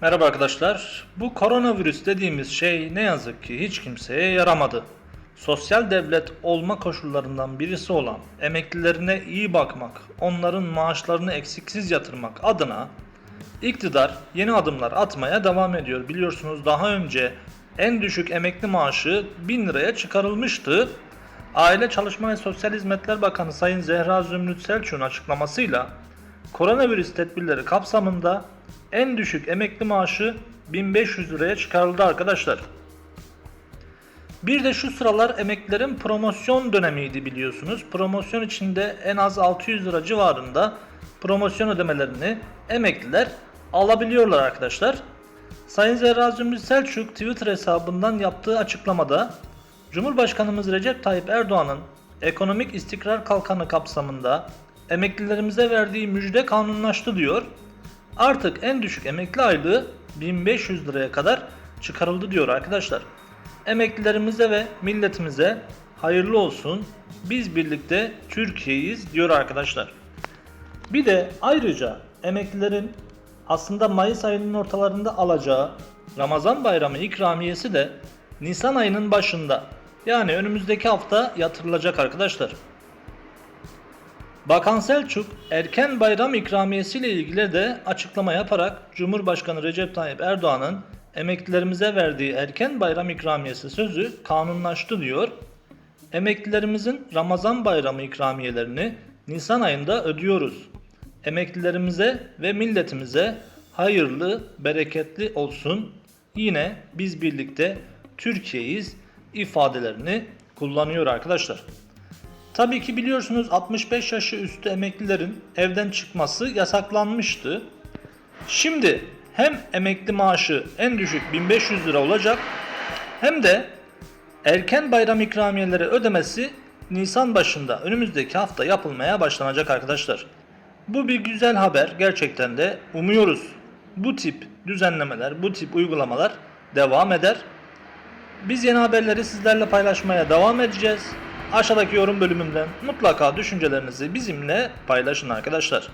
Merhaba arkadaşlar. Bu koronavirüs dediğimiz şey ne yazık ki hiç kimseye yaramadı. Sosyal devlet olma koşullarından birisi olan emeklilerine iyi bakmak, onların maaşlarını eksiksiz yatırmak adına iktidar yeni adımlar atmaya devam ediyor. Biliyorsunuz daha önce en düşük emekli maaşı 1000 liraya çıkarılmıştı. Aile Çalışma ve Sosyal Hizmetler Bakanı Sayın Zehra Zümrüt Selçuk'un açıklamasıyla koronavirüs tedbirleri kapsamında en düşük emekli maaşı 1500 liraya çıkarıldı arkadaşlar. Bir de şu sıralar emeklilerin promosyon dönemiydi biliyorsunuz. Promosyon içinde en az 600 lira civarında promosyon ödemelerini emekliler alabiliyorlar arkadaşlar. Sayın Zehra Zümrüt Selçuk Twitter hesabından yaptığı açıklamada Cumhurbaşkanımız Recep Tayyip Erdoğan'ın ekonomik istikrar kalkanı kapsamında emeklilerimize verdiği müjde kanunlaştı diyor. Artık en düşük emekli aylığı 1500 liraya kadar çıkarıldı diyor arkadaşlar. Emeklilerimize ve milletimize hayırlı olsun. Biz birlikte Türkiye'yiz diyor arkadaşlar. Bir de ayrıca emeklilerin aslında Mayıs ayının ortalarında alacağı Ramazan bayramı ikramiyesi de Nisan ayının başında yani önümüzdeki hafta yatırılacak arkadaşlar. Bakan Selçuk erken bayram ikramiyesi ile ilgili de açıklama yaparak Cumhurbaşkanı Recep Tayyip Erdoğan'ın emeklilerimize verdiği erken bayram ikramiyesi sözü kanunlaştı diyor. Emeklilerimizin Ramazan bayramı ikramiyelerini Nisan ayında ödüyoruz. Emeklilerimize ve milletimize hayırlı, bereketli olsun. Yine biz birlikte Türkiye'yiz ifadelerini kullanıyor arkadaşlar. Tabii ki biliyorsunuz 65 yaşı üstü emeklilerin evden çıkması yasaklanmıştı. Şimdi hem emekli maaşı en düşük 1500 lira olacak hem de erken bayram ikramiyeleri ödemesi Nisan başında önümüzdeki hafta yapılmaya başlanacak arkadaşlar. Bu bir güzel haber gerçekten de umuyoruz. Bu tip düzenlemeler, bu tip uygulamalar devam eder. Biz yeni haberleri sizlerle paylaşmaya devam edeceğiz. Aşağıdaki yorum bölümünden mutlaka düşüncelerinizi bizimle paylaşın arkadaşlar.